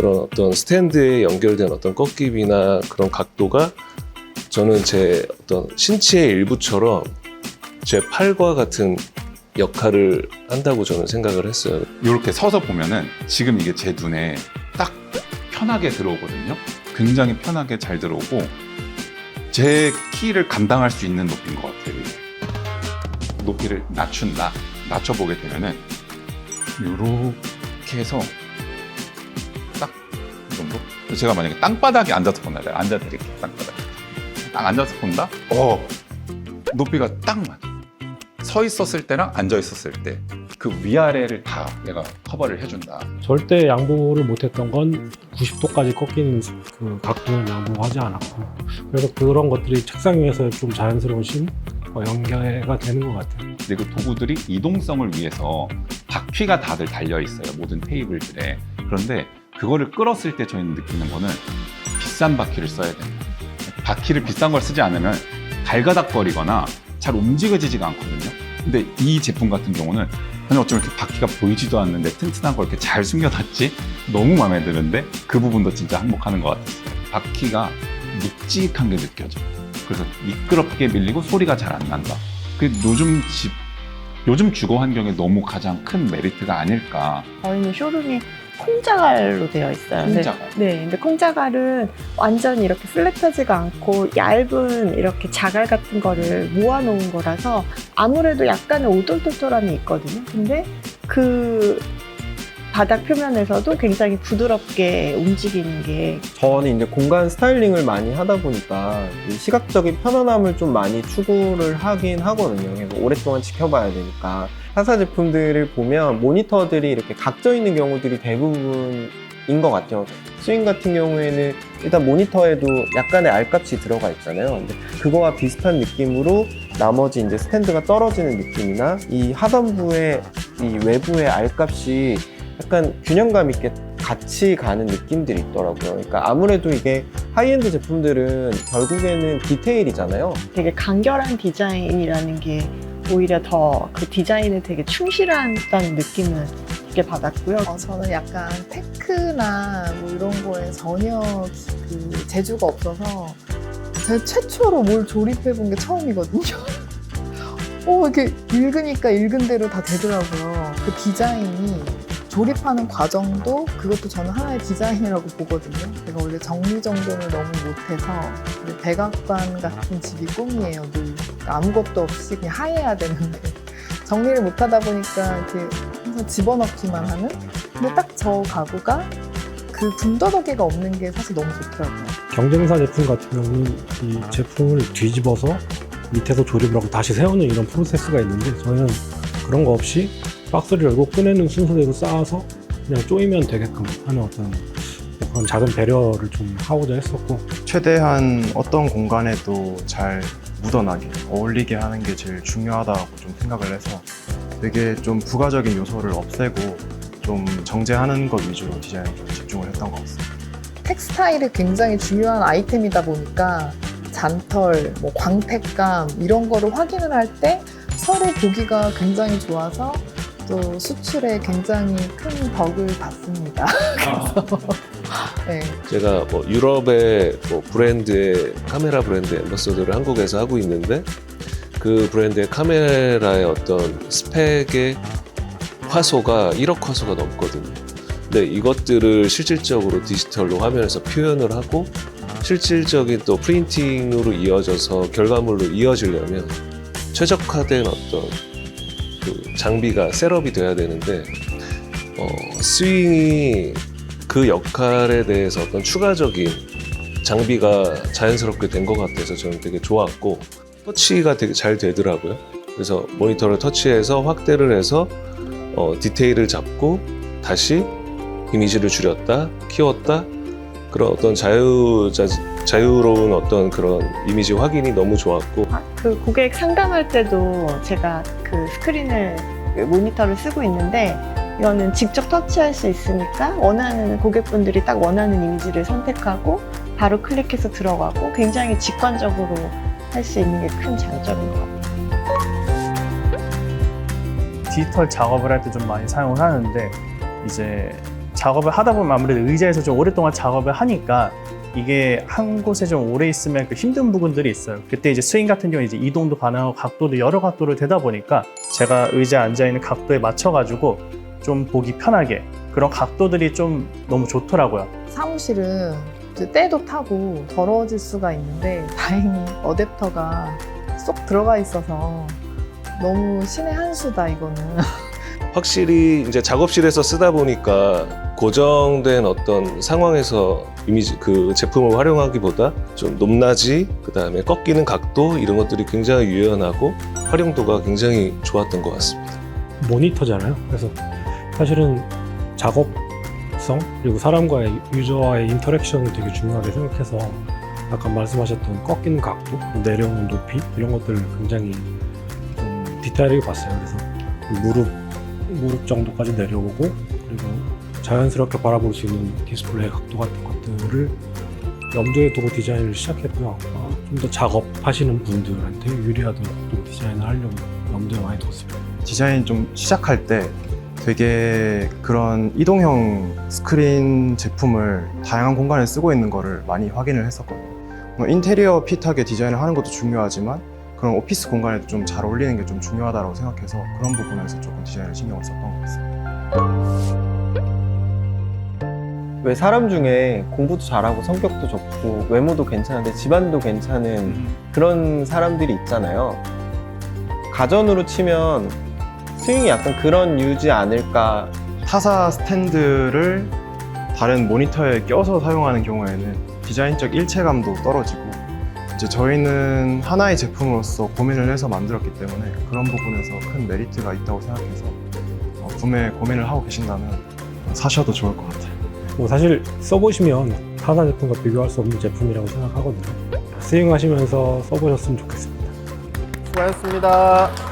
그런 어떤 스탠드에 연결된 어떤 꺾임이나 그런 각도가 저는 제 어떤 신체의 일부처럼 제 팔과 같은 역할을 한다고 저는 생각을 했어요. 이렇게 서서 보면은 지금 이게 제 눈에 딱 편하게 들어오거든요. 굉장히 편하게 잘 들어오고 제 키를 감당할 수 있는 높이인 것 같아요. 높이를 낮춘다, 낮춰보게 되면은 이렇게 해서. 제가 만약에 땅바닥에 앉아서 본다, 내가 앉아드릴게요. 땅바닥에 딱 앉아서 본다. 어, 높이가 딱 맞아. 서 있었을 때랑 앉아 있었을 때 그 위아래를 다 얘가 커버를 해준다. 절대 양보를 못했던 건 90도까지 꺾이는 그 각도는 양보하지 않았고 그래서 그런 것들이 책상 위에서 좀 자연스러운 심 어, 연계가 되는 것 같아요. 그리고 도구들이 이동성을 위해서 바퀴가 다들 달려 있어요. 모든 테이블들에. 그런데 그거를 끌었을 때 저희는 느끼는 거는 비싼 바퀴를 써야 됩니다. 바퀴를 비싼 걸 쓰지 않으면 갈가닥거리거나 잘 움직여지지가 않거든요. 근데 이 제품 같은 경우는 그냥 어쩌면 이렇게 바퀴가 보이지도 않는데 튼튼한 걸 이렇게 잘 숨겨놨지? 너무 마음에 드는데 그 부분도 진짜 한몫하는 것 같았어요. 바퀴가 묵직한 게 느껴져. 그래서 미끄럽게 밀리고 소리가 잘 안 난다. 그 요즘 집, 요즘 주거 환경에 너무 가장 큰 메리트가 아닐까. 저희는 쇼룸이 콩자갈로 되어 있어요. 근데- 콩자갈? 네, 근데 콩자갈은 완전히 이렇게 플랫하지가 않고 얇은 이렇게 자갈 같은 거를 모아놓은 거라서 아무래도 약간의 오돌토돌함이 있거든요. 근데 그 바닥 표면에서도 굉장히 부드럽게 움직이는 게 저는 이제 공간 스타일링을 많이 하다 보니까 이 시각적인 편안함을 좀 많이 추구를 하긴 하거든요. 그래서 오랫동안 지켜봐야 되니까. 타사 제품들을 보면 모니터들이 이렇게 각져 있는 경우들이 대부분인 것 같아요. 스윙 같은 경우에는 일단 모니터에도 약간의 알값이 들어가 있잖아요. 근데 그거와 비슷한 느낌으로 나머지 이제 스탠드가 떨어지는 느낌이나 이 하단부의 이 외부의 알값이 약간 균형감 있게 같이 가는 느낌들이 있더라고요. 그러니까 아무래도 이게 하이엔드 제품들은 결국에는 디테일이잖아요. 되게 간결한 디자인이라는 게 오히려 더 그 디자인에 되게 충실하다는 느낌을 되게 받았고요. 어, 저는 약간 테크나 뭐 이런 거에 전혀 그 재주가 없어서 제가 최초로 뭘 조립해 본 게 처음이거든요. 오, 이렇게 읽으니까 읽은 대로 다 되더라고요. 그 디자인이 조립하는 과정도 그것도 저는 하나의 디자인이라고 보거든요. 제가 원래 정리정돈을 너무 못해서 백악관 같은 집이 꿈이에요. 늘 아무것도 없이 그냥 하얘야 되는데 정리를 못하다 보니까 이렇게 항상 집어넣기만 하는 근데 딱 저 가구가 그 군더더기가 없는 게 사실 너무 좋더라고요. 경쟁사 제품 같은 경우는 이 제품을 뒤집어서 밑에서 조립을 하고 다시 세우는 이런 프로세스가 있는데 저희는 그런 거 없이 박스를 열고 꺼내는 순서대로 쌓아서 그냥 쪼이면 되게끔 하는 어떤 그런 작은 배려를 좀 하고자 했었고 최대한 어떤 공간에도 잘 묻어나게 어울리게 하는 게 제일 중요하다고 좀 생각을 해서 되게 좀 부가적인 요소를 없애고 좀 정제하는 것 위주로 디자인에 좀 집중을 했던 것 같습니다. 텍스타일이 굉장히 중요한 아이템이다 보니까 잔털, 뭐 광택감 이런 거를 확인을 할 때 서로 보기가 굉장히 좋아서 또 수출에 굉장히 큰 덕을 받습니다. 그래서 네. 제가 뭐 유럽의 뭐 브랜드의 카메라 브랜드 앰버서더를 한국에서 하고 있는데 그 브랜드의 카메라의 어떤 스펙의 화소가 1억 화소가 넘거든요. 근데 이것들을 실질적으로 디지털로 화면에서 표현을 하고 실질적인 또 프린팅으로 이어져서 결과물로 이어지려면 최적화된 어떤 그 장비가 셋업이 돼야 되는데 어, 스윙이 그 역할에 대해서 어떤 추가적인 장비가 자연스럽게 된 것 같아서 저는 되게 좋았고 터치가 되게 잘 되더라고요. 그래서 모니터를 터치해서 확대를 해서 어, 디테일을 잡고 다시 이미지를 줄였다, 키웠다 그런 어떤 자유 자, 자유로운 어떤 그런 이미지 확인이 너무 좋았고 아, 그 고객 상담할 때도 제가 그 스크린을 그 모니터를 쓰고 있는데 이거는 직접 터치할 수 있으니까 원하는 고객분들이 딱 원하는 이미지를 선택하고 바로 클릭해서 들어가고 굉장히 직관적으로 할 수 있는 게 큰 장점인 것 같아요. 디지털 작업을 할 때 좀 많이 사용을 하는데 이제 작업을 하다 보면 아무래도 의자에서 좀 오랫동안 작업을 하니까 이게 한 곳에 좀 오래 있으면 그 힘든 부분들이 있어요. 그때 이제 스윙 같은 경우 이제 이동도 가능하고 각도도 여러 각도를 되다 보니까 제가 의자에 앉아 있는 각도에 맞춰 가지고 좀 보기 편하게 그런 각도들이 좀 너무 좋더라고요. 사무실은 때도 타고 더러워질 수가 있는데 다행히 어댑터가 쏙 들어가 있어서 너무 신의 한 수다 이거는. 확실히 이제 작업실에서 쓰다 보니까 고정된 어떤 상황에서 이미지 그 제품을 활용하기보다 좀 높낮이 그다음에 꺾이는 각도 이런 것들이 굉장히 유연하고 활용도가 굉장히 좋았던 것 같습니다. 모니터잖아요. 그래서 사실은 작업성 그리고 사람과의 유저와의 인터랙션을 되게 중요하게 생각해서 아까 말씀하셨던 꺾이는 각도, 내려오는 높이 이런 것들을 굉장히 좀 디테일하게 봤어요. 그래서 무릎 무릎 정도까지 내려오고 그리고 자연스럽게 바라볼 수 있는 디스플레이 각도 같은 것들을 염두에 두고 디자인을 시작했고요. 좀더 작업하시는 분들한테 유리하도록 좀 디자인을 하려고 염두에 많이 뒀습니다. 디자인 좀 시작할 때 되게 그런 이동형 스크린 제품을 다양한 공간에 쓰고 있는 거를 많이 확인을 했었거든요. 뭐 인테리어 핏하게 디자인을 하는 것도 중요하지만 그런 오피스 공간에도 좀 잘 어울리는 게 좀 중요하다고 생각해서 그런 부분에서 조금 디자인을 신경을 썼던 것 같습니다. 왜 사람 중에 공부도 잘하고 성격도 좋고 외모도 괜찮은데 집안도 괜찮은 그런 사람들이 있잖아요. 가전으로 치면 스윙이 약간 그런 유지 않을까. 타사 스탠드를 다른 모니터에 껴서 사용하는 경우에는 디자인적 일체감도 떨어지고 이제 저희는 하나의 제품으로서 고민을 해서 만들었기 때문에 그런 부분에서 큰 메리트가 있다고 생각해서 어, 구매 고민을 하고 계신다면 사셔도 좋을 것 같아요. 뭐 사실 써보시면 타사 제품과 비교할 수 없는 제품이라고 생각하거든요. 스윙하시면서 써보셨으면 좋겠습니다. 수고하셨습니다.